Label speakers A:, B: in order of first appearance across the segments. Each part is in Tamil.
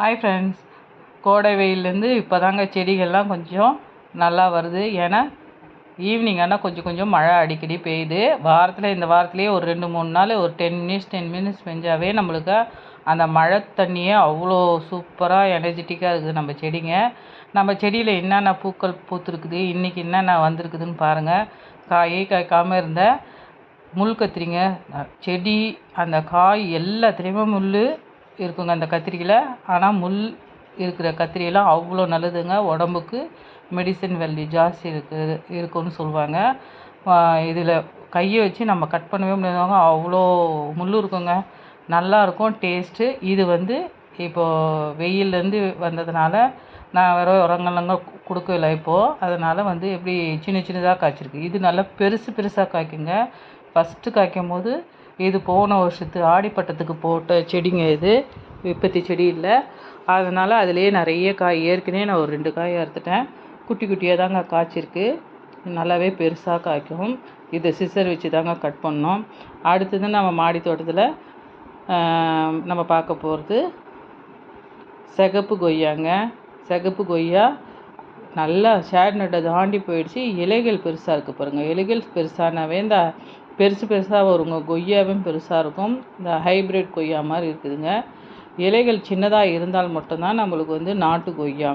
A: ஹாய் ஃப்ரெண்ட்ஸ் கோடை வெயிலேருந்து இப்போ தாங்க செடிகள்லாம் கொஞ்சம் நல்லா வருது. ஏன்னா ஈவினிங் ஆனால் கொஞ்சம் கொஞ்சம் மழை அடிக்கடி பெய்யுது. வாரத்தில் இந்த வாரத்துலேயே ஒரு ரெண்டு மூணு நாள் ஒரு டென் மினிட்ஸ் டென் மினிட்ஸ் பெஞ்சாவே நம்மளுக்கு அந்த மழை தண்ணியே அவ்வளோ சூப்பராக எனர்ஜெட்டிக்காக இருக்குது நம்ம செடிங்க. நம்ம செடியில் என்னென்ன பூக்கள் பூத்துருக்குது இன்றைக்கி என்னென்ன வந்திருக்குதுன்னு பாருங்கள் காயே காய்க்காமல் இருந்த முள் கத்திரிங்க செடி அந்த காய் எல்லாத்துலேயுமே முள் இருக்குங்க அந்த கத்திரியில் ஆனால் முள் இருக்கிற கத்திரியெல்லாம் அவ்வளோ நல்லதுங்க. உடம்புக்கு மெடிசன் வேல்யூ ஜாஸ்தி இருக்குது இருக்குன்னு சொல்லுவாங்க இதில் கையை வச்சு நம்ம கட் பண்ணவே முடியாதவங்க அவ்வளோ முள் இருக்குங்க. நல்லாயிருக்கும் டேஸ்ட்டு இது வந்து இப்போது வெயில்லேருந்து வந்ததுனால நான் வேறு உரங்கள்லங்க கொடுக்கல இப்போது அதனால் வந்து எப்படி சின்ன சின்னதாக காய்ச்சிருக்கு. இது நல்லா பெருசு பெருசாக காய்க்குங்க. ஃபஸ்ட்டு காய்க்கும் போது இது போன வருஷத்து ஆடிப்பட்டத்துக்கு போட்ட செடிங்க இது. விப்பத்தி செடி இல்லை. அதனால் அதுலேயே நிறைய காய் ஏற்கனவே நான் ஒரு ரெண்டு காய் அறுத்துட்டேன். குட்டி குட்டியாக தாங்க காய்ச்சிருக்கு. நல்லாவே பெருசாக காய்க்கும். இதை சிசர் வச்சு தாங்க கட் பண்ணோம். அடுத்தது நம்ம மாடி தோட்டத்தில் நம்ம பார்க்க போகிறது சிகப்பு கொய்யாங்க. சிகப்பு கொய்யா நல்லா ஷேட் நட்டை தாண்டி போயிடுச்சு. இலைகள் பெருசாக இருக்குது பாருங்கள் இலைகள் பெருசானாவே இந்த பெருசு பெருசாக வருங்க கொய்யாவும் பெருசாக இருக்கும். இந்த ஹைப்ரிட் கொய்யா மாதிரி இருக்குதுங்க. இலைகள் சின்னதாக இருந்தால் மட்டும்தான் நம்மளுக்கு வந்து நாட்டு கொய்யா.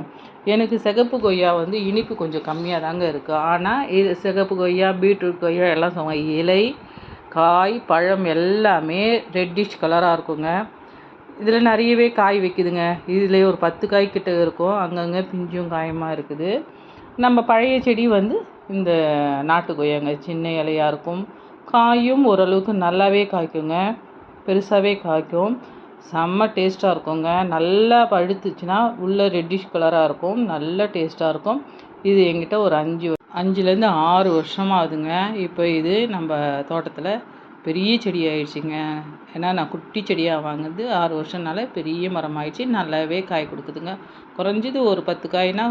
A: எனக்கு சிகப்பு கொய்யா வந்து இனிப்பு கொஞ்சம் கம்மியாக தாங்க இருக்குது ஆனால் இது சிகப்பு கொய்யா பீட்ரூட் கொய்யா எல்லாம் சொல்லுவாங்க இலை காய் பழம் எல்லாமே ரெட்டிஷ் கலராக இருக்குங்க. இதில் நிறையவே காய் வைக்குதுங்க. இதில் ஒரு பத்து காய் கிட்ட இருக்கும். அங்கங்கே பிஞ்சும் காயமாக இருக்குது. நம்ம பழைய செடி வந்து இந்த நாட்டு கொய்யாங்க. சின்ன இலையாக இருக்கும். காயும் ஓரளவுக்கு நல்லாவே காய்க்குங்க. பெருசாகவே காய்க்கும். செம்ம டேஸ்ட்டாக இருக்குங்க. நல்லா பழுத்துச்சுன்னா உள்ளே ரெட்டிஷ் கலராக இருக்கும். நல்ல டேஸ்ட்டாக இருக்கும். இது எங்கிட்ட ஒரு அஞ்சு அஞ்சுலேருந்து ஆறு வருஷமாக ஆகுதுங்க. இப்போ இது நம்ம தோட்டத்தில் பெரிய செடி ஆயிடுச்சுங்க ஏன்னா நான் குட்டி செடியாக வாங்குது ஆறு வருஷம்னால பெரிய மரம் ஆயிடுச்சு நல்லாவே காய் கொடுக்குதுங்க. குறைஞ்சது ஒரு பத்து காய்னா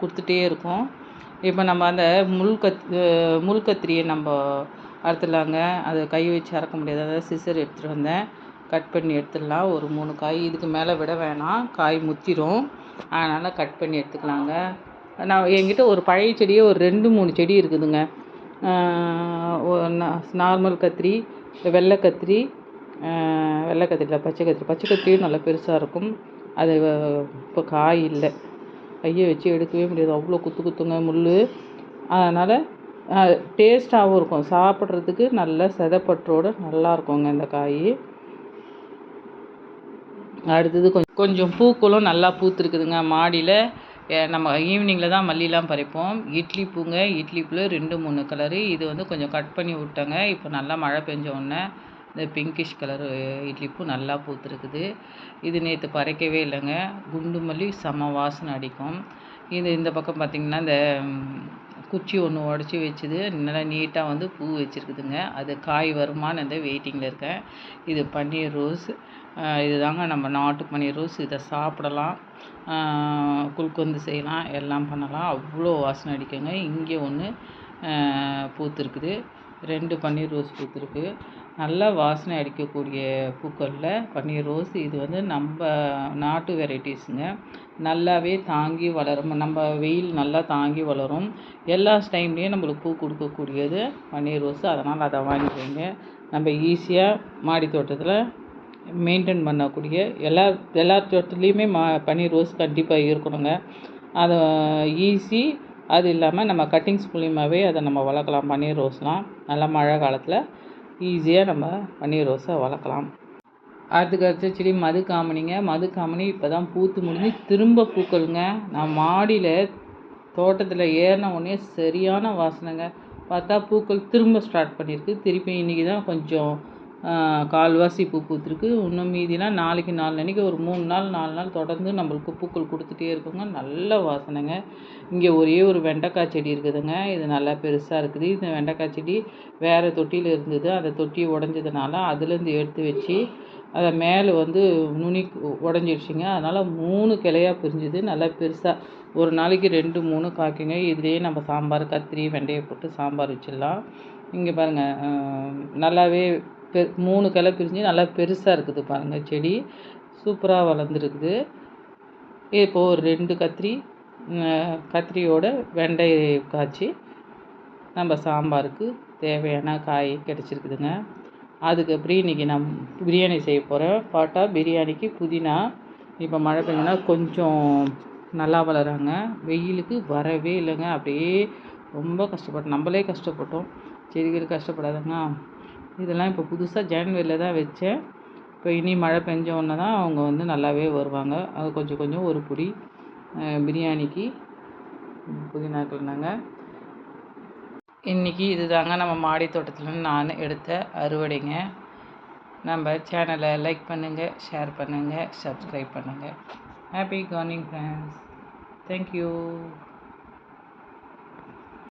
A: கொடுத்துட்டே இருக்கும். இப்போ நம்ம அந்த முள் கத் முள் கத்திரியை நம்ம அறுத்துடலாங்க. அதை கை வச்சு அறக்க முடியாது. அதாவது சிசர் எடுத்துகிட்டு வந்தேன். கட் பண்ணி எடுத்துடலாம். ஒரு மூணு காய். இதுக்கு மேலே விட வேணாம். காய் முத்திரும். அதனால் கட் பண்ணி எடுத்துக்கலாங்க. நான் என்கிட்ட ஒரு பழைய செடியே ஒரு ரெண்டு மூணு செடி இருக்குதுங்க. நார்மல் கத்திரி வெள்ளை கத்திரி வெள்ளை கத்திரியில் பச்சை கத்திரி. பச்சை கத்திரியும் நல்லா பெருசாக இருக்கும். அது இப்போ காய் இல்லை. கையை வச்சு எடுக்கவே முடியாது. அவ்வளோ குத்து குத்துங்க முள் அதனால் டேஸ்ட்டாகவும் இருக்கும். சாப்பிட்றதுக்கு நல்ல செதப்பற்றோடு நல்லா இருக்குங்க இந்த காய். அடுத்தது கொஞ்சம் கொஞ்சம் பூக்களும் நல்லா பூத்துருக்குதுங்க மாடியில். நம்ம ஈவினிங்கில் தான் மல்லிலாம் பறிப்போம். இட்லி பூங்க இட்லி பூவில் ரெண்டு மூணு கலரு இது வந்து கொஞ்சம் கட் பண்ணி விட்டேங்க. இப்போ நல்லா மழை பெஞ்ச உடனே இந்த பிங்கிஷ் கலரு இட்லி பூ நல்லா பூத்துருக்குது. இது நேற்று பறைக்கவே இல்லைங்க. குண்டு மல்லி செம வாசனை அடிக்கும். இது இந்த பக்கம் பார்த்திங்கன்னா இந்த குச்சி ஒன்று உடச்சி வச்சுது. நல்லா நீட்டாக வந்து பூ வச்சுருக்குதுங்க. அது காய் வருமானு அந்த வெயிட்டிங்கில் இருக்கேன் இது பன்னீர் ரோஸ். இது தாங்க நம்ம நாட்டு பன்னீர் ரோஸ். இதை சாப்பிடலாம். குல்கொந்து செய்யலாம். எல்லாம் பண்ணலாம். அவ்வளோ வாசனை அடிக்குங்க. இங்கே ஒன்று பூத்துருக்குது. ரெண்டு பன்னீர் ரோஸ் பூத்திருக்கு நல்லா வாசனை அடிக்கக்கூடிய பூக்களில் பன்னீர் ரோஸ். இது வந்து நம்ம நாட்டு வெரைட்டிஸுங்க. நல்லாவே தாங்கி வளரும். நம்ம வெயில் நல்லா தாங்கி வளரும். எல்லா டைம்லேயும் நம்மளுக்கு பூ கொடுக்கக்கூடியது பன்னீர் ரோஸ். அதனால் அதை வாங்கிக்கோங்க. நம்ம ஈஸியாக மாடி தோட்டத்தில் மெயின்டைன் பண்ணக்கூடிய எல்லா எல்லா தோட்டத்துலேயுமே மா பன்னீர் ரோஸ் கண்டிப்பாக இருக்கணுங்க. அதை ஈஸி அது இல்லாமல் நம்ம கட்டிங்ஸ் மூலியமாகவே அதை நம்ம வளர்க்கலாம். பன்னீர் ரோஸ்லாம் நல்லா மழை காலத்தில் ஈஸியாக நம்ம பன்னீர் ரோஸை வளர்க்கலாம். அடுத்துக்கு அடுத்த செடி மது காமனிங்க மது காமனி இப்போ தான் பூத்து முடிஞ்சு திரும்ப பூக்கலுங்க நான் மாடியில் தோட்டத்தில் ஏறின உடனே சரியான வாசனைங்க. பார்த்தா பூக்கள் திரும்ப ஸ்டார்ட் பண்ணியிருக்கு. திருப்பி இன்றைக்கி தான் கொஞ்சம் கால்வாசி பூ பூத்துருக்கு. இன்னும் மீதிலாம் நாளைக்கு நாளன்னைக்கு ஒரு மூணு நாள் நாலு நாள் தொடர்ந்து நம்மளுக்கு பூக்கள் கொடுத்துட்டே இருக்குங்க. நல்ல வாசனைங்க. இங்கே ஒரே ஒரு வெண்டைக்காய் செடி இருக்குதுங்க. இது நல்லா பெருசாக இருக்குது. இந்த வெண்டைக்காய் செடி வேறு தொட்டியில் இருந்தது. அந்த தொட்டி உடஞ்சதுனால அதுலேருந்து எடுத்து வச்சு அதை மேலே வந்து நுனி உடஞ்சிடுச்சிங்க அதனால் மூணு கிளையாக பிரிஞ்சுது. நல்லா பெருசாக ஒரு நாளைக்கு ரெண்டு மூணு காய்க்குங்க. இதுலேயே நம்ம சாம்பார் கத்திரி வெண்டையை போட்டு சாம்பார் வச்சிடலாம். இங்கே பாருங்கள் நல்லாவே பெ மூணு கிளை பிரிஞ்சு நல்லா பெருசாக இருக்குது பாருங்கள் செடி. சூப்பராக வளர்ந்துருக்குது. இப்போது ஒரு ரெண்டு கத்திரி கத்திரியோட வெண்டை காய்ச்சி நம்ம சாம்பாருக்கு தேவையான காய் கிடச்சிருக்குதுங்க. அதுக்கப்புறம் இன்றைக்கி நான் பிரியாணி செய்ய போகிறேன் பார்த்தா பிரியாணிக்கு புதினா. இப்போ மழை பெஞ்சனா கொஞ்சம் நல்லா வளராங்க. வெயிலுக்கு வரவே இல்லைங்க. அப்படியே ரொம்ப கஷ்டப்பட்டோம். நம்மளே கஷ்டப்பட்டோம். செடிகள் கஷ்டப்படாதுங்க. இதெல்லாம் இப்போ புதுசாக ஜான்வரியில் தான் வச்சேன். இப்போ இனி மழை பெஞ்ச உடனே தான் அவங்க வந்து நல்லாவே வருவாங்க. அது கொஞ்சம் கொஞ்சம் ஒரு பொடி பிரியாணிக்கு புதினாக்கள் நாங்கள் இன்றைக்கி இதுதாங்க நம்ம மாடி தோட்டத்தில் நான் எடுத்த அறுவடைங்க. நம்ம சேனலை லைக் பண்ணுங்கள் ஷேர் பண்ணுங்கள் சப்ஸ்கிரைப் பண்ணுங்கள் ஹாப்பி கார்னிங் ஃப்ரெண்ட்ஸ் தேங்க்யூ